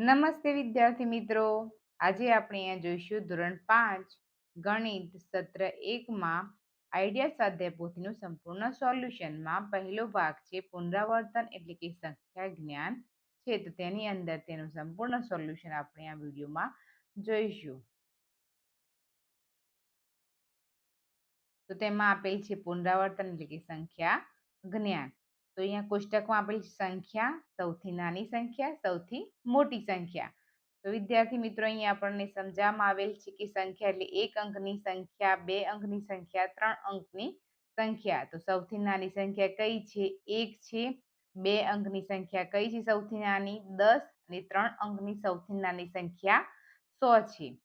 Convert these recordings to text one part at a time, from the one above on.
નમસ્તે વિદ્યાર્થી મિત્રો. આજે આપણે અહીંયા જોઈશું ધોરણ પાંચ, ગણિત સત્ર એકમાં આઈડિયા સ્વાધ્યાય પોથીનું સંપૂર્ણ સોલ્યુશનમાં પહેલો ભાગ છે પુનરાવર્તન એટલે કે સંખ્યા જ્ઞાન છે. તો તેની અંદર તેનું સંપૂર્ણ સોલ્યુશન આપણે આ વિડીયોમાં જોઈશું. તો તેમાં આપેલ છે પુનરાવર્તન એટલે કે સંખ્યા જ્ઞાન. તો અહીંયા કોષ્ટકમાં આપેલી સંખ્યા, સૌથી નાની સંખ્યા, સૌથી મોટી સંખ્યા. તો વિદ્યાર્થી મિત્રો, અહીંયા આપણને સમજાવવામાં આવેલ છે કે સંખ્યા એટલે એક અંકની સંખ્યા, બે અંકની સંખ્યા, ત્રણ અંકની સંખ્યા. તો સૌથી નાની સંખ્યા કઈ છે? એક છે. બે અંકની સંખ્યા કઈ છે સૌથી નાની? દસ અને ત્રણ અંકની સૌથી નાની સંખ્યા સો છે.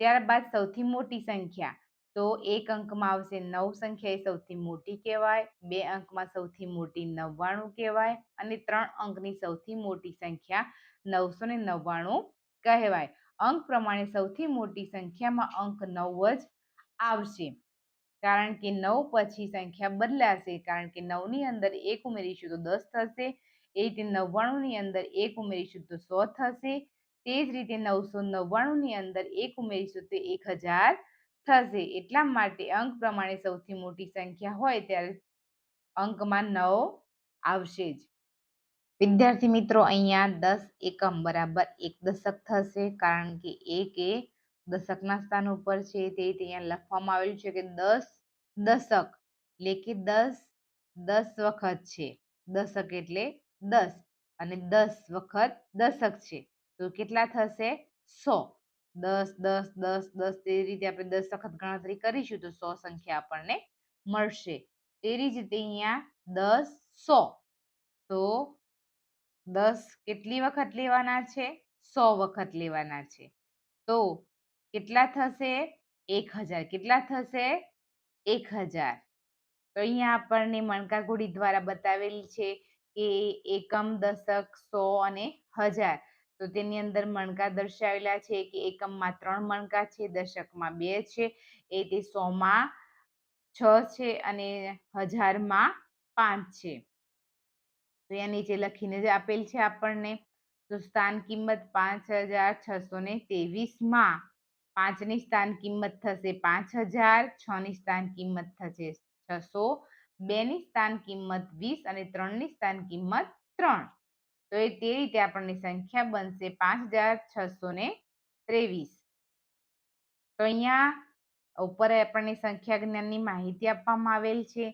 ત્યારબાદ સૌથી મોટી સંખ્યા. તો એક અંકમાં આવશે નવ સંખ્યા એ સૌથી મોટી કહેવાય, બે અંકમાં સૌથી મોટી નવ્વાણું કહેવાય અને ત્રણ અંકની સૌથી મોટી સંખ્યા નવસો ને નવ્વાણું કહેવાય. અંક પ્રમાણે સૌથી મોટી સંખ્યામાં અંક નવ જ આવશે. કારણ કે નવ પછી સંખ્યા બદલાશે, કારણ કે નવની અંદર એક ઉમેરીશું તો દસ થશે, એ રીતે નવ્વાણુંની અંદર એક ઉમેરીશું તો સો થશે, તે જ રીતે નવસો નવ્વાણુંની અંદર એક ઉમેરીશું તો એક હજાર થશે. એટલા માટે અંક પ્રમાણે સૌથી મોટી સંખ્યા હોય ત્યારે અંકમાં નવ આવશે જ. વિદ્યાર્થી મિત્રો, અહીંયા દસ એકમ બરાબર એક દશક થશે કારણ કે એક એ દશકના સ્થાન ઉપર છે. તે અહીંયા લખવામાં આવેલું છે કે દસ દશક, એટલે કે દસ દસ વખત છે. દશક એટલે દસ અને દસ વખત દશક છે. તો કેટલા થશે? સો. દસ દસ દસ દસ તે રીતે આપણે દસ વખત ગણતરી કરીશું તો સો સંખ્યા આપણને મળશે. તેવી જ રીતે અહીંયા દસ, સો. તો દસ કેટલી વખત લેવાના છે? સો વખત લેવાના છે. તો કેટલા થશે? એક હજાર. કેટલા થશે? એક હજાર. તો અહીંયા આપણને મણકાગોળી દ્વારા બતાવેલી છે કે એકમ દશક સો અને હજાર. તો તેની અંદર મણકા દર્શાવેલા છે કે એકમમાં ત્રણ મણકા છે, દશકમાં બે છે, એ તે સોમાં છ છે અને હજારમાં પાંચ છે. તો એ નીચે લખીને જ આપેલ છે આપણને. તો સ્થાન કિંમત પાંચ હજાર છસો ને તેવીસમાં પાંચની સ્થાન કિંમત થશે પાંચ હજાર છની સ્થાન કિંમત થશે છસો બેની સ્થાન કિંમત વીસ અને ત્રણની સ્થાન કિંમત ત્રણ. તો એ તે રીતે આપણને સંખ્યા બનશે પાંચ હજાર છસો ને ત્રેવીસ. તો અહીંયા ઉપર આપણને સંખ્યા જ્ઞાનની માહિતી આપવામાં આવેલ છે.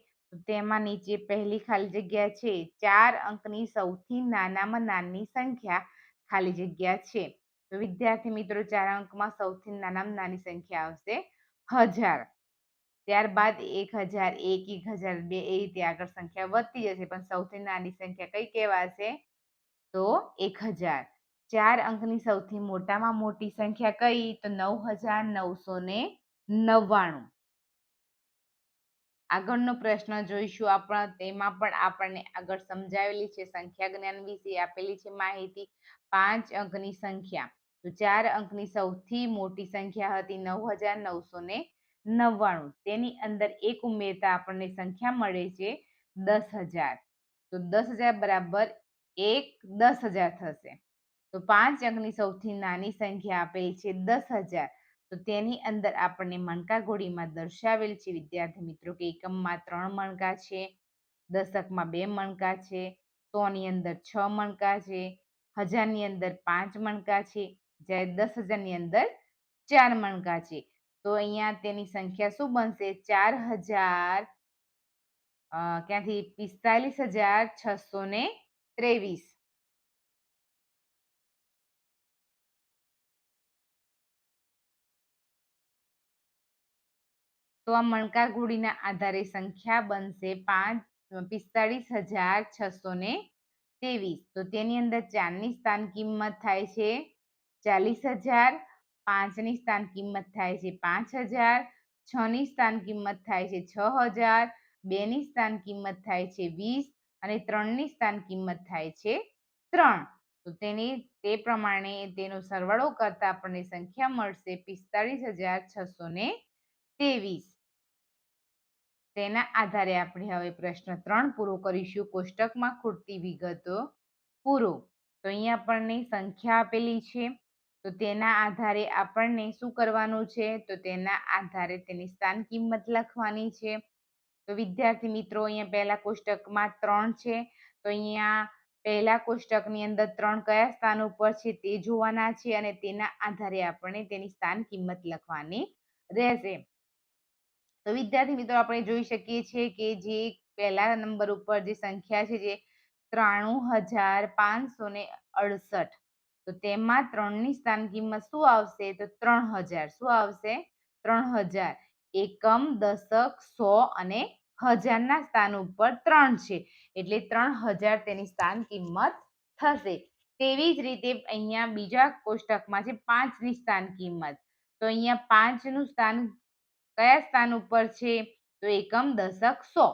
તેમાં નીચે પહેલી ખાલી જગ્યા છે. ચાર અંકની સૌથી નાનામાં નાની સંખ્યા ખાલી જગ્યા છે. તો વિદ્યાર્થી મિત્રો, ચાર અંકમાં સૌથી નાનામાં નાની સંખ્યા આવશે હજાર. ત્યારબાદ એક હજાર એક એક હજાર બે, એ રીતે આગળ સંખ્યા વધતી જશે. પણ સૌથી નાની સંખ્યા કઈ કહેવાશે? તો એક હજાર. ચાર અંકની સૌથી મોટામાં મોટી સંખ્યા કઈ? તો નવ હજાર નવસો ને નવ્વાણું. આગળનો પ્રશ્ન જોઈશું આપણા. તેમાં પણ આપણને આગળ સમજાવેલી છે. સંખ્યા જ્ઞાન વિશે આપેલી છે માહિતી. પાંચ અંકની સંખ્યા. તો ચાર અંકની સૌથી મોટી સંખ્યા હતી નવ હજાર નવસો ને નવ્વાણું. તેની અંદર એક ઉમેરતા આપણને સંખ્યા મળે છે દસ હજાર. તો દસ હજાર બરાબર એક દસ હજાર થશે. તો પાંચ અંકની સૌથી નાની સંખ્યા આપેલ છે દસ હજાર. તો તેની અંદર આપણને મણકા ગોળીમાં દર્શાવેલ છે, વિદ્યાર્થી મિત્રો, કે એકમમાં ત્રણ મણકા છે, દશકમાં બે મણકા છે, સોની અંદર છ મણકા છે, હજારની અંદર પાંચ મણકા છે, જ્યારે દસ હજારની અંદર ચાર મણકા છે. તો અહીંયા તેની સંખ્યા શું બનશે? ચાર હજાર ક્યાંથી? પિસ્તાલીસ હજાર છસો ને ત્રેવીસ તો આ મણકા ઘોડીના આધારે સંખ્યા બનશે પાંચ, પિસ્તાળીસ હજાર છસો ને ત્રેવીસ. તો તેની અંદર ચારની સ્થાન કિંમત થાય છે ચાલીસ હજાર, પાંચની સ્થાન કિંમત થાય છે પાંચ હજાર, છ ની સ્થાન કિંમત થાય છે છ હજાર બે ની સ્થાન કિંમત થાય છે વીસ અને ત્રણની સ્થાન કિંમત થાય છે ત્રણ. તો તેની, તે પ્રમાણે તેનો સરવાળો કરતા આપણને સંખ્યા મળશે પિસ્તાળીસ હજાર છસો ને ત્રેવીસ. તેના આધારે આપણે હવે પ્રશ્ન ત્રણ પૂરો કરીશું. કોષ્ટકમાં ખૂટતી વિગતો પૂરો. તો અહીંયા આપણને સંખ્યા આપેલી છે. તો તેના આધારે આપણને શું કરવાનું છે? તો તેના આધારે તેની સ્થાન કિંમત લખવાની છે. તો વિદ્યાર્થી મિત્રો અહીંયા પહેલા કોષ્ટકમાં ત્રણ છે. તો અહીંયા પહેલા કોષ્ટકની અંદર ત્રણ કયા સ્થાન ઉપર છે તે જોવાના છે અને તેના આધારે આપણે તેની સ્થાન કિંમત લખવાની રહેશે. તો વિદ્યાર્થી મિત્રો આપણે જોઈ શકીએ છીએ કે જે પહેલા નંબર ઉપર જે સંખ્યા છે જે ત્રાણું હજાર પાંચસો ને અડસઠ. તો તેમાં ત્રણની સ્થાન કિંમત શું આવશે? તો ત્રણ હજાર. શું આવશે? ત્રણ હજાર. એકમ, દશક, સો અને હજારના સ્થાન ઉપર ત્રણ છે. એટલે ત્રણ હજાર તેની સ્થાન કિંમત થશે. તેવી જ રીતે અહીંયા બીજા કોષ્ટકમાં છે પાંચની સ્થાન કિંમત. તો અહીંયા પાંચનું સ્થાન કયા સ્થાન ઉપર છે? તો એકમ, દશક, સો.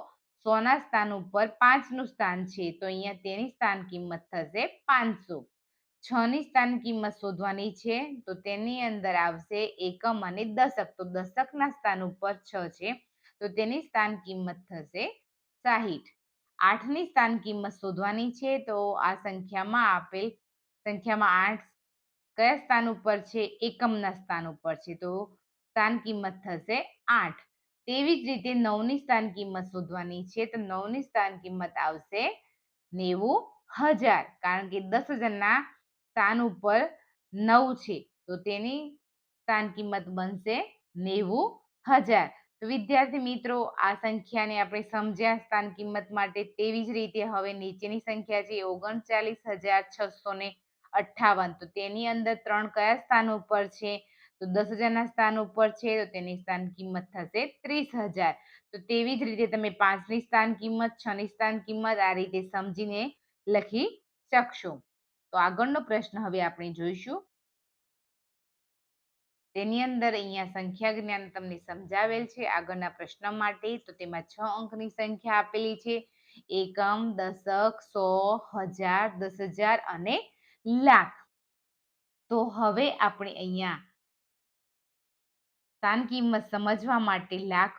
સોના સ્થાન ઉપર પાંચનું સ્થાન છે. તો અહીંયા તેની સ્થાન કિંમત થશે પાંચસો. છ ની સ્થાન કિંમત શોધવાની છે, તો તેની અંદર આવશે એકમ અને દશક. તો દશકના સ્થાન ઉપર છ છે, તો તેની સ્થાન કિંમત થશે સાહીઠ. આઠની સ્થાન કિંમત શોધવાની છે, તો આ સંખ્યામાં આપેલ, સંખ્યામાં આઠ કયા સ્થાન ઉપર છે? એકમના સ્થાન ઉપર છે, તો સ્થાન કિંમત થશે આઠ. તેવી જ રીતે નવની સ્થાન કિંમત શોધવાની છે, તો નવની સ્થાન કિંમત આવશે નેવું હજાર, કારણ કે દસ હજારના સ્થાન ઉપર નવ છે, તો તેની સ્થાન કિંમત બનશે નેવું હજાર. તો વિદ્યાર્થી મિત્રો, આ સંખ્યાને આપણે સમજ્યા સ્થાન કિંમત માટે તેવી જ રીતે હવે નીચેની સંખ્યા છે, ઓગણચાલીસ હજાર છસો ને અઠ્ઠાવન. તો તેની અંદર ત્રણ કયા સ્થાન ઉપર છે? તો દસ હજારના સ્થાન ઉપર છે, તો તેની સ્થાન કિંમત થશે ત્રીસ હજાર. તો તેવી જ રીતે તમે પાંચની સ્થાન કિંમત, છની સ્થાન કિંમત આ રીતે સમજીને લખી શકશો. તો આગળનો પ્રશ્ન હવે આપણે જોઈશું. તેની અંદર અહીંયા સંખ્યા જ્ઞાન તમને સમજાવેલ છે આગળના પ્રશ્ન માટે. તો તેમાં છ અંકની સંખ્યા આપેલી છે. એકમ, દશક, સો, હજાર, દસ હજાર અને લાખ. તો હવે આપણે અહીંયા સ્થાન કિંમત સમજવા માટે લાખ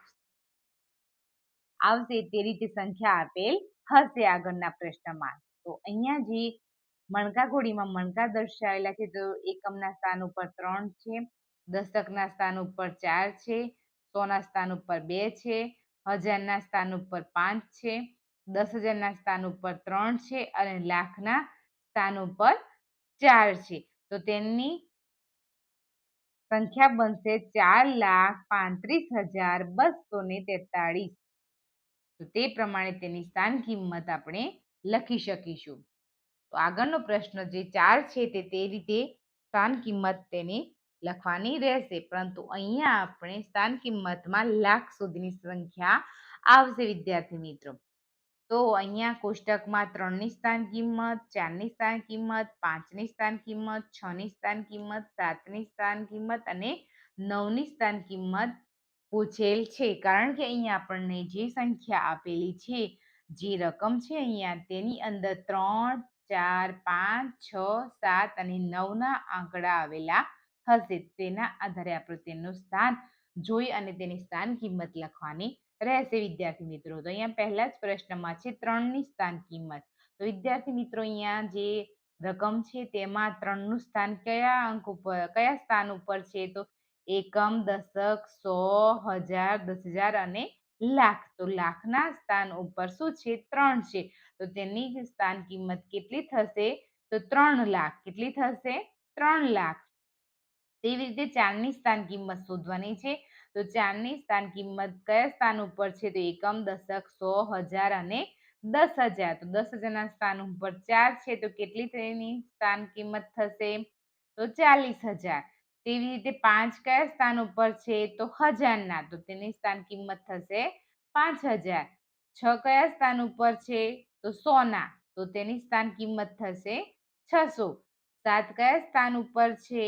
આવશે તે રીતે સંખ્યા આપેલ હશે આગળના પ્રશ્નમાં. તો અહીંયા જે મણકા ઘોડીમાં મણકા દર્શાવેલા છે. તો એકમના સ્થાન ઉપર ત્રણ છે. દશકના સ્થાન ઉપર ચાર છે. સોના સ્થાન ઉપર બે છે. હજારના સ્થાન ઉપર પાંચ છે. દસ હજારના સ્થાન ઉપર ત્રણ છે અને લાખના સ્થાન ઉપર ચાર છે. તો તેમની સંખ્યા બનશે ચાર લાખ પાંત્રીસ હજાર બસો ને તેતાળીસ. તો તે પ્રમાણે તેની સ્થાન કિંમત આપણે લખી શકીશું. તો આગળનો પ્રશ્ન જે ચાર છે તે તે રીતે સ્થાન કિંમત તેને લખવાની રહેશે. પરંતુ અહીંયા આપણે સ્થાન કિંમતમાં લાખ સુધીની સંખ્યા આવશે, વિદ્યાર્થી મિત્રો. તો અહીંયા કોષ્ટકમાં ત્રણની સ્થાન કિંમત, ચારની સ્થાન કિંમત, પાંચની સ્થાન કિંમત, છની સ્થાન કિંમત, સાતની સ્થાન કિંમત અને નવની સ્થાન કિંમત પૂછેલ છે. કારણ કે અહીંયા આપણને જે સંખ્યા આપેલી છે, જે રકમ છે અહીંયા તેની અંદર ત્રણ ચાર, પાંચ, છ, સાત અને નવના આંકડા આવેલા હશે. તેના આધારે આપણે તેનું સ્થાન જોઈ અને તેની સ્થાન કિંમત લખવાની રહેશે, વિદ્યાર્થી મિત્રો. તો અહીંયા પહેલા જ પ્રશ્નમાં છે ત્રણની સ્થાન કિંમત. તો વિદ્યાર્થી મિત્રો, અહીંયા જે રકમ છે તેમાં ત્રણનું સ્થાન કયા અંક ઉપર, કયા સ્થાન ઉપર છે? તો એકમ, દશક, સો, હજાર, દસ હજાર અને લાખ તો લાખના સ્થાન ઉપર શું છે? ત્રણ છે. તો તેની સ્થાન કિંમત કેટલી થશે? તો ત્રણ લાખ. કેટલી થશે? ત્રણ લાખ. તેવી રીતે ચારની સ્થાન કિંમત શોધવાની છે. તો ચારની સ્થાન કિંમત કયા સ્થાન ઉપર છે? તો એકમ, દશક, સો, હજાર અને દસ હજાર. તો દસ હજારના સ્થાન ઉપર ચાર છે. તો કેટલી તેની સ્થાન કિંમત થશે? તો ચાલીસ હજાર. તેવી રીતે પાંચ કયા સ્થાન ઉપર છે તો હજારના તો તેની સ્થાન કિંમત થશે પાંચ હજાર. છ કયા સ્થાન ઉપર છે તો સોના તો તેની સ્થાન કિંમત થશે છસો. સાત કયા સ્થાન ઉપર છે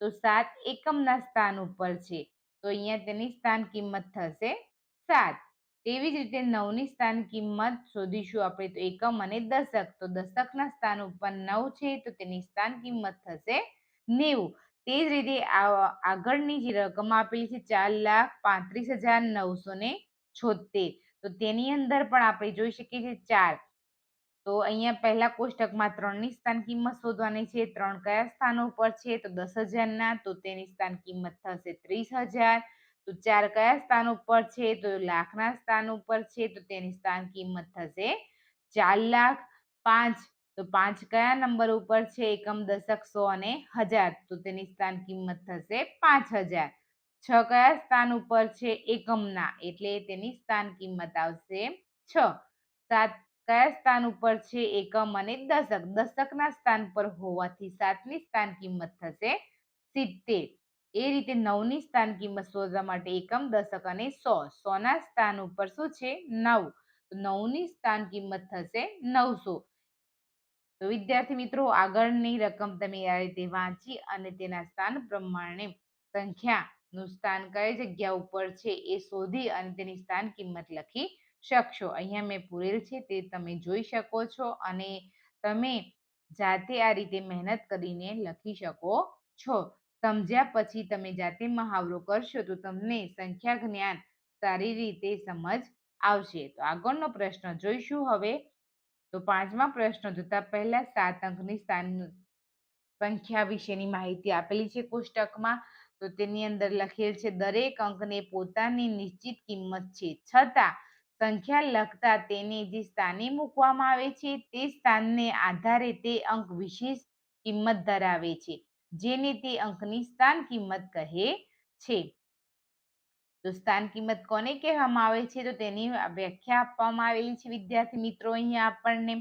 તો સાત એકમના સ્થાન ઉપર છે, તો અહીંયા તેની સ્થાન કિંમત થશે સાત. તેવી જ રીતે નવની સ્થાન કિંમત શોધીશું આપણે તો એકમ અને દશક, તો દશકના સ્થાન ઉપર નવ છે તો તેની સ્થાન કિંમત થશે નેવું. તે જ રીતે આગળની જે રકમ આપેલી છે ચાર લાખ પાંત્રીસ હજાર નવસો ને છોતેર તો તેની અંદર પણ આપણે જોઈ શકીએ છીએ ચાર. તો અહીંયા પહેલા કોષ્ટકમાં ત્રણની સ્થાન કિંમત શોધવાની છે, ત્રણ કયા સ્થાનો પર છે, તો દસ હજારના, તો તેની સ્થાન કિંમત થશે ત્રીસ હજાર. તો ચાર કયા સ્થાન ઉપર છે, તો લાખના સ્થાન ઉપર છે, તો તેની સ્થાન કિંમત થશે ચાર લાખ પાંચ. તો પાંચ કયા નંબર ઉપર છે? એકમ, દશક, સો અને હજાર. તો તેની સ્થાન કિંમત થશે પાંચ હજાર. છ કયા સ્થાન ઉપર છે? એકમના. એટલે તેની સ્થાન કિંમત આવશે છ. સાત કયા સ્થાન ઉપર છે? એકમ અને દશક. દશકના સ્થાન પર હોવાથી સાતની સ્થાન કિંમત થશે સિત્તેર. એ રીતે નવની સ્થાન કિંમત શોધવા માટે એકમ, દશક અને સો. સોના સ્થાન ઉપર શું છે? નવ. નવની સ્થાન કિંમત થશે નવસો. તો વિદ્યાર્થી મિત્રો, આગળની રકમ તમે આ રીતે વાંચી અને તેના સ્થાન પ્રમાણે સંખ્યાનું સ્થાન કઈ જગ્યા ઉપર છે એ શોધી અને તેની સ્થાન કિંમત લખી શકશો. અહીંયા મેં પૂરેલ છે તે તમે જોઈ શકો છો અને તમે જાતે આ રીતે મહેનત કરીને લખી શકો છો. સમજ્યા પછી તમે જાતે મહાવરો કરશો તો તમને સંખ્યા જ્ઞાન સારી રીતે સમજ આવશે. તો આગળનો પ્રશ્ન જોઈશું હવે. તો પાંચમા પ્રશ્ન જોતા પહેલા સાત અંકની સંખ્યા વિશેની માહિતી આપેલી છે કોષ્ટકમાં. તો તેની અંદર લખેલ છે, દરેક અંકને પોતાની નિશ્ચિત કિંમત છે, છતાં સંખ્યા લખતા તેને જે સ્થાને મૂકવામાં આવે છે, તે સ્થાનને આધારે તે અંક વિશેષ કિંમત ધરાવે છે, જેને તે અંકની સ્થાન કિંમત કહે છે. તો સ્થાન કિંમત કોને કહેવામાં આવે છે? તો તેની વ્યાખ્યા આપવામાં આવેલી છે વિદ્યાર્થી મિત્રો. અહીંયા આપણને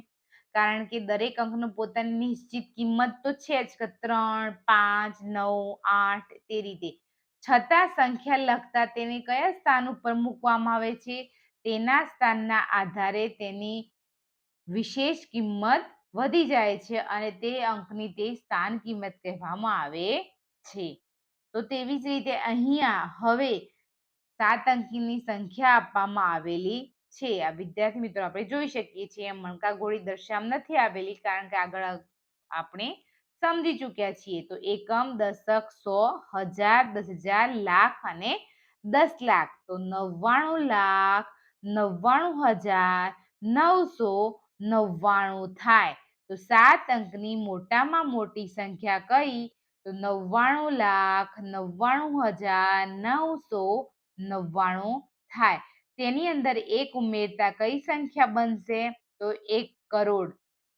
કારણ કે દરેક અંકનો પોતાની નિશ્ચિત કિંમત તો છે જ, કે ત્રણ, પાંચ, નવ, આઠ, તે રીતે. છતાં સંખ્યા લખતા તેને કયા સ્થાન ઉપર મૂકવામાં આવે છે? તેના સ્થાનના આધારે તેની વિશેષ કિંમત વધી જાય છે અને તે અંકની તે સ્થાન કિંમત કહેવામાં આવે છે. તો તેવી જ રીતે અહીંયા, હવે સાત અંકીની સંખ્યા આપવામાં આવેલી છે. આ વિદ્યાર્થી મિત્રો, આપણે જોઈ શકીએ છીએ મણકા ગોળી દર્શાવ નથી આવેલી કારણ કે આગળ આપણે સમજી ચૂક્યા છીએ. તો એકમ, દશક, સો, હજાર, દસ હજાર, લાખ અને દસ લાખ. તો નવ્વાણું લાખ, નવ્વાણું હજાર, નવસો નવ્વાણું થાય. તો સાત અંકની મોટામાં મોટી સંખ્યા કઈ? તો નવ્વાણું લાખ, નવ્વાણું હજાર, નવસો નવ્વાણું થાય. તેની અંદર એક ઉમેરતા કઈ સંખ્યા બનશે? તો એક કરોડ.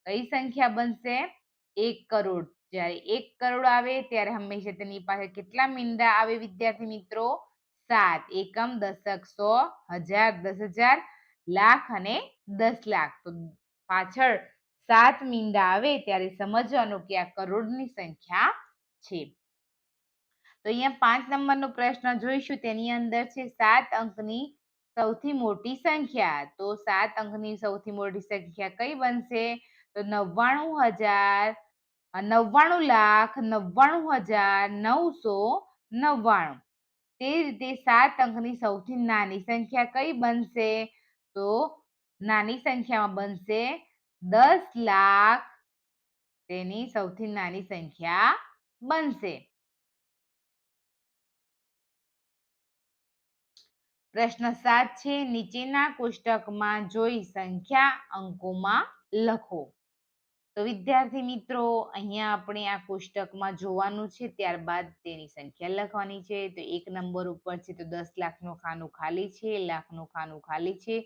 કઈ સંખ્યા બનશે? એક કરોડ. જ્યારે એક કરોડ આવે, ત્યારે હંમેશા તેની પાસે કેટલા મીંડા આવે વિદ્યાર્થી મિત્રો? સાત. એકમ દશક સો, હજાર, દસ હજાર, લાખ અને દસ લાખ. તો પાછળ સાત મીંડા આવે, ત્યારે સમજવાનું કે આ કરોડની સંખ્યા છે. તો અહીંયા પાંચ નંબરનો પ્રશ્ન જોઈશું. તેની અંદર છે સાત અંકની સૌથી મોટી સંખ્યા. તો સાત અંકની સૌથી મોટી સંખ્યા કઈ બનશે? તો નવ્વાણું હજાર નવ્વાણું લાખ, નવ્વાણું હજાર, નવસો નવ્વાણું. તે રીતે સાત અંકની સૌથી નાની સંખ્યા કઈ બનશે? તો નાની સંખ્યામાં બનશે દસ લાખ. તેની સૌથી નાની સંખ્યા બનશે. પ્રશ્ન સાત છે, નીચેના કોષ્ટકમાં જોઈ સંખ્યા અંકોમાં લખો. તો વિદ્યાર્થી મિત્રો, અહીંયા આપણે આ કોષ્ટકમાં જોવાનું છે, ત્યારબાદ તેની સંખ્યા લખવાની છે. તો એક નંબર ઉપર છે, તો દસ લાખનું ખાનું ખાલી છે, લાખનું ખાનું ખાલી છે,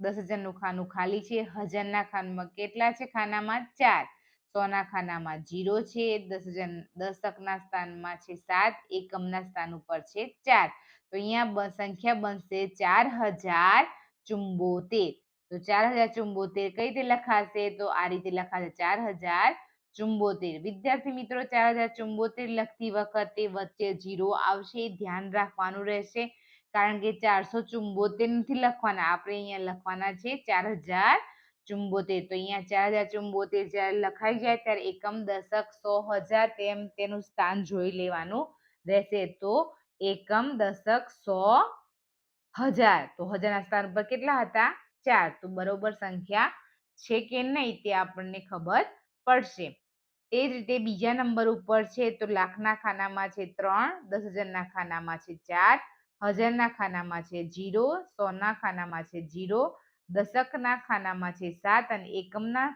દસ હજારનું ખાનું ખાલી છે. હજારના ખાનામાં કેટલા છે? ખાનામાં ચાર. સોના ખાનામાં જીરો છે, દસ હજાર દશકના સ્થાનમાં છે સાત, એકમના સ્થાન ઉપર છે ચાર. તો અહીંયા સંખ્યા બનશે ચાર હજાર ચુંબોતેર. તો ચાર હજાર ચુંબોતેર કઈ રીતે લખાશે? તો આ રીતે લખાશે ચાર હજાર ચુંબોતેર. વિદ્યાર્થી મિત્રો, ચાર હજાર ચુંબોતેર લખતી વખતે વચ્ચે જીરો આવશે. ધ્યાન રાખવાનું રહેશે. કારણ કે ચારસો ચુંબોતેર નથી લખવાના. આપણે અહીંયા લખવાના છે ચાર હજાર ચુંબોતેર. તો અહીંયા ચાર હજાર ચુંબોતેર જ્યારે લખાઈ જાય ત્યારે એકમ દશક સો હજાર તેમ તેનું સ્થાન જોઈ લેવાનું રહેશે. તો એકમ દશક સો હજાર. તો હજારના સ્થાન પર કેટલા હતા? ચાર. તો બરોબર સંખ્યા છે કે નહીં તે આપણને ખબર પડશે. તે જ રીતે બીજા નંબર ઉપર છે તો લાખના ખાનામાં છે ત્રણ, દસ હજારના ખાનામાં છે ચાર, હજારના ખાનામાં છે જીરો, સોના ખાનામાં છે જીરો, દશકના ખાનામાં છે સાત અને એકમના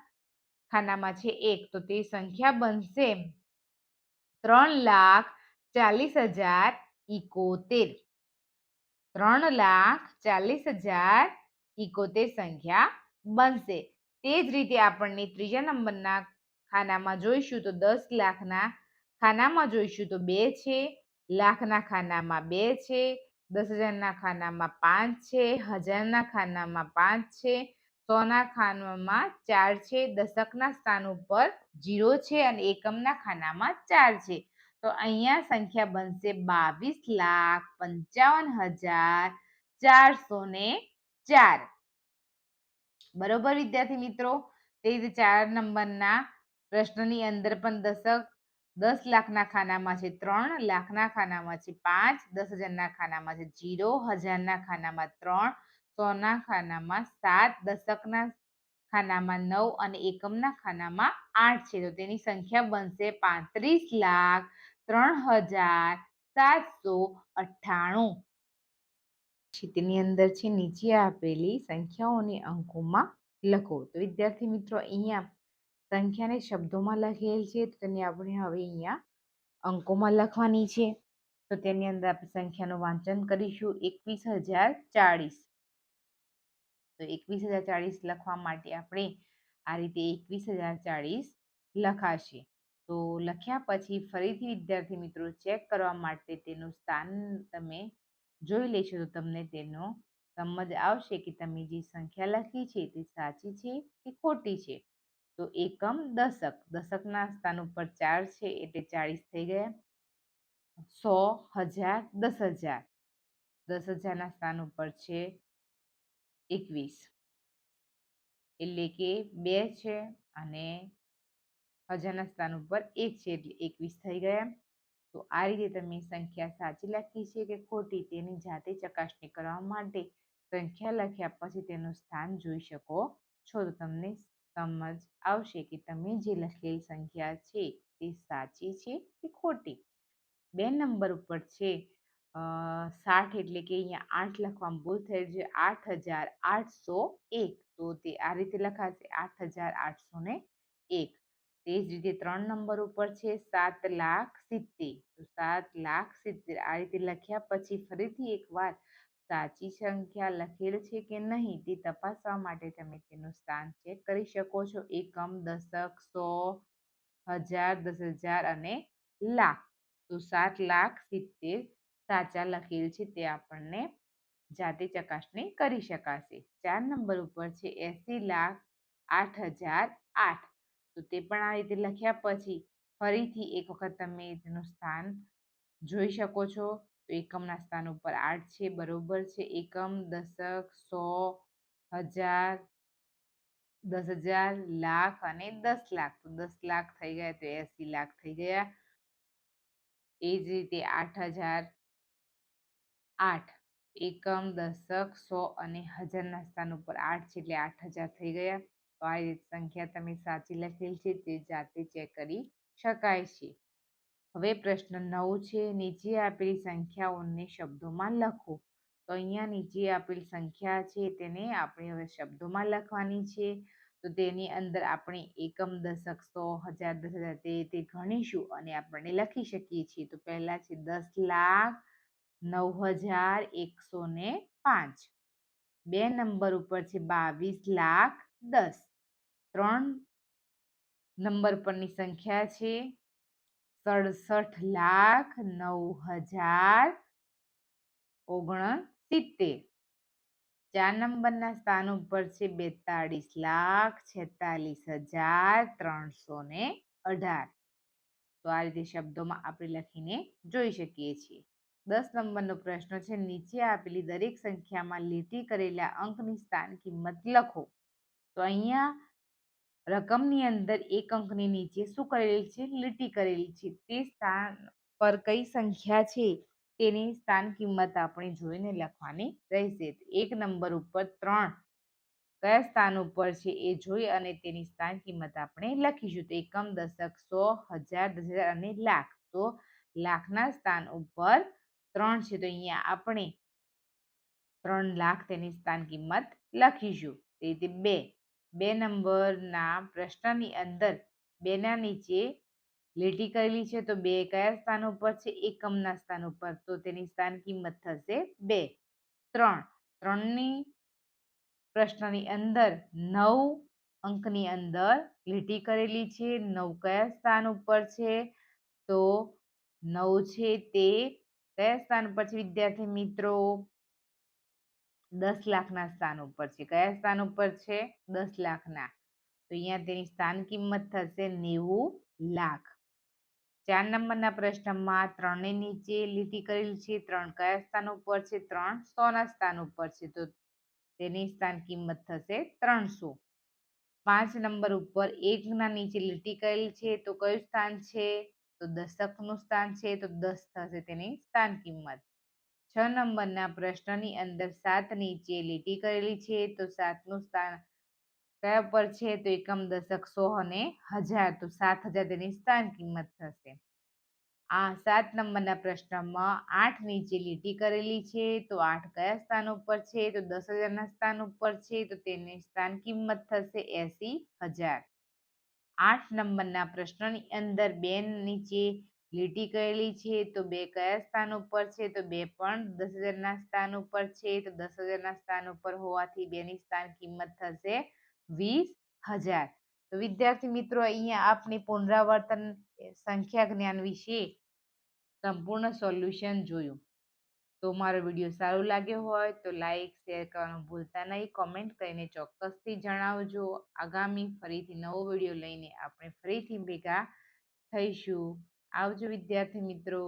ખાનામાં છે એક. તો તે સંખ્યા બનશે ત્રણ લાખ ચાલીસ હજાર ઇકોતેર ત્રણ લાખ ચાલીસ હજાર ઇકોતેર સંખ્યા બનશે. તે જ રીતે આપણને ત્રીજા નંબરના ખાનામાં જોઈશું તો દસ લાખના ખાનામાં જોઈશું તો બે છે. લાખના ખાનામાં બે છે. દસ હજારના ખાનામાં પાંચ છે. હજારના ખાનામાં પાંચ છે. સોના ખાનામાં ચાર છે. દશકના સ્થાન ઉપર જીરો છે અને એકમના ખાનામાં ચાર છે. તો અહીંયા સંખ્યા બનશે બાવીસ લાખ પંચાવન હજાર ચારસો ને ચાર. બરોબર વિદ્યાર્થી મિત્રો? તે રીતે ચાર નંબરના પ્રશ્નની અંદર પણ દશક દસ લાખના ખાનામાં છે ત્રણ, લાખના ખાનામાં છે પાંચ, દસ હજારના ખાનામાં છે જીરો, હજારના ખાનામાં ત્રણ, સોના ખાનામાં સાત, દશકના ખાનામાં નવ અને એકમના ખાનામાં આઠ છે. તો તેની સંખ્યા બનશે પાંત્રીસ લાખ ત્રણ હજાર સાતસો અઠ્ઠાણું. તેની અંદર છે નીચે આપેલી સંખ્યાઓને અંકોમાં લખો. તો વિદ્યાર્થી મિત્રો, અહીંયા સંખ્યાને શબ્દોમાં લખેલ છે, તો તેને આપણે હવે અહીંયા અંકોમાં લખવાની છે. તો તેની અંદર આપણે સંખ્યાનું વાંચન કરીશું. એકવીસ હજાર ચાળીસ. તો એકવીસ હજાર ચાળીસ લખવા માટે આપણે આ રીતે એકવીસ હજાર ચાળીસ લખાશે. તો લખ્યા પછી ફરીથી વિદ્યાર્થી મિત્રો ચેક કરવા માટે તેનું સ્થાન તમે જોઈ લેશો તો તમને તેનો સમજ આવશે કે તમે જે સંખ્યા લખી છે તે સાચી છે કે ખોટી છે. તો એકમ દશક, દશકના સ્થાન ઉપર ચાર છે એટલે ચાળીસ થઈ ગયા. સો હજાર, દસ હજાર, દસ હજારના સ્થાન ઉપર છે એકવીસ. એટલે કે બે છે અને હજારના સ્થાન ઉપર એક છે એટલે એકવીસ થઈ ગયા તો આ રીતે તમે સંખ્યા સાચી લખી છે કે ખોટી તેની જાતે ચકાસણી કરવા માટે સંખ્યા લખ્યા પછી તેનું સ્થાન જોઈ શકો છો. તો તમને સમજ આવશે કે તમે જે લખેલી સંખ્યા છે તે સાચી છે કે ખોટી. બે નંબર ઉપર છે સાઠ એટલે કે અહીંયા આઠ લખવામાં ભૂલ થયેલ છે. આઠ હજાર આઠસો એક. તો તે આ રીતે લખાશે આઠ હજાર આઠસો ને એક. તે જ રીતે ત્રણ નંબર ઉપર છે સાત લાખ સિત્તેર. તો સાત લાખ સિત્તેર. આ રીતે લખ્યા પછી ફરીથી એકવાર સાચી સંખ્યા લખેલ છે કે નહીં તે તપાસવા માટે તમે તેનું સ્થાન ચેક કરી શકો છો. એકમ, દશક, સો, હજાર, દસ હજાર અને લાખ. તો સાત લાખ સિત્તેર સાચા લખેલ છે તે આપણને જાતે ચકાસણી કરી શકાશે. ચાર નંબર ઉપર છે એસી લાખ આઠ હજાર આઠ. તો તે પણ આ રીતે લખ્યા પછી ફરીથી એક વખત તમે તેનું સ્થાન જોઈ શકો છો. તો એકમના સ્થાન ઉપર આઠ છે, બરોબર છે. એકમ, દશક, સો, હજાર, દસ હજાર, લાખ અને દસ લાખ. તો દસ લાખ થઈ ગયા, તો એસી લાખ થઈ ગયા. એ જ રીતે આઠ હજાર આઠ. એકમ, દશક, સો અને હજારના સ્થાન ઉપર આઠ છે, એટલે આઠ હજાર થઈ ગયા. તો આ સંખ્યા તમે સાચી લખેલ છે તે જાતે ચેક કરી શકાય છે. હવે પ્રશ્ન નવ છે, નીચે આપેલી સંખ્યાઓને શબ્દોમાં લખો. તો અહીંયા નીચે આપેલી સંખ્યા છે તેને આપણે હવે શબ્દોમાં લખવાની છે. તો તેની અંદર આપણે એકમ, દશક, સો, હજાર, દસ હજાર, તે તે ગણીશું અને આપણે લખી શકીએ છીએ. તો પહેલા છે દસ લાખ, નવ હજાર, એકસો ને પાંચ. બે નંબર ઉપર છે બાવીસ લાખ દસ. ત્રણ નંબર પરની સંખ્યા છે. સડસઠ લાખ નવ હજાર ઓગણસિત્તેર. ચાર નંબરના સ્થાન ઉપર છે બેતાળીસ લાખ છેતાલીસ હજાર ત્રણસો ને અઢાર. તો આ રીતે શબ્દોમાં આપણે લખીને જોઈ શકીએ છીએ. દસ નંબરનો પ્રશ્ન છે, નીચે આપેલી દરેક સંખ્યામાં લીટી કરેલા અંકની સ્થાન કિંમત લખો. તો અહીંયા રકમની અંદર એક અંકની નીચે શું કરેલી છે? લીટી કરેલી છે. તે સ્થાન પર કઈ સંખ્યા છે? તેની સ્થાન કિંમત આપણે જોઈને લખવાની રહેશે. એક નંબર ઉપર ત્રણ કયા સ્થાન ઉપર છે એ જોઈ અને તેની સ્થાન કિંમત આપણે લખીશું. તો એકમ દશક સો, હજાર દસ હજાર અને લાખ. તો લાખના સ્થાન ઉપર ત્રણ છે. તો અહીંયા આપણે ત્રણ લાખ તેની સ્થાન કિંમત લખીશું. તે રીતે બે બે નંબરના પ્રશ્નની અંદર બેના નીચે લીટી કરેલી છે, તો બે કયા સ્થાન ઉપર છે? એકમના સ્થાન ઉપર. તો તેની સ્થાન કિંમત થશે બે. ત્રણ. ત્રણની પ્રશ્નની અંદર નવ અંકની અંદર લીટી કરેલી છે. નવ કયા સ્થાન ઉપર છે? તો નવ છે તે કયા સ્થાન પર છે? વિદ્યાર્થી મિત્રો દસ લાખના સ્થાન ઉપર છે. કયા સ્થાન ઉપર છે? દસ લાખના. તો અહીંયા તેની સ્થાન કિંમત થશે નેવું લાખ. ચાર નંબરના પ્રશ્નમાં ત્રણની નીચે લીટી કરેલી છે. ત્રણ કયા સ્થાન ઉપર છે? ત્રણ સોના સ્થાન ઉપર છે. તો તેની સ્થાન કિંમત થશે ત્રણસો. પાંચ નંબર ઉપર એકના નીચે લીટી કરેલી છે. તો કયું સ્થાન છે? તો દશકનું સ્થાન છે. તો દસ થશે તેની સ્થાન કિંમત. છ નંબરના પ્રશ્નની અંદર સાત નીચે લીટી કરેલી છે, તો સાતનું સ્થાન કયા પર છે? તો એકમ દશક સો અને હજાર, તો સાત હજાર તેની સ્થાન કિંમત થશે. આ સાત નંબરના પ્રશ્નમાં આઠ નીચે લીટી કરેલી છે, તો આઠ કયા સ્થાન ઉપર છે? તો દસ હજારના સ્થાન ઉપર છે, તો તેની સ્થાન કિંમત થશે એસી હજાર. આઠ નંબરના પ્રશ્નની અંદર બે નીચે લીટી કરેલી છે, તો બે કયા સ્થાન ઉપર છે? તો બે પણ દસ હજારના સ્થાન ઉપર છે, તો દસ હજારના સ્થાન ઉપર હોવાથી બેની સ્થાન કિંમત થશે વીસ હજાર. તો વિદ્યાર્થી મિત્રો, અહીંયા આપની પુનરાવર્તન સંખ્યા જ્ઞાન વિશે સંપૂર્ણ સોલ્યુશન જોયું. તો મારો વીડિયો સારો લાગ્યો હોય તો લાઈક, શેર કરવાનું ભૂલતા નહીં. કોમેન્ટ કરીને ચોક્કસથી જણાવજો. આગામી ફરીથી નવો વીડિયો લઈને આપણે ફરીથી ભેગા થઈશું. આવજો વિદ્યાર્થી મિત્રો.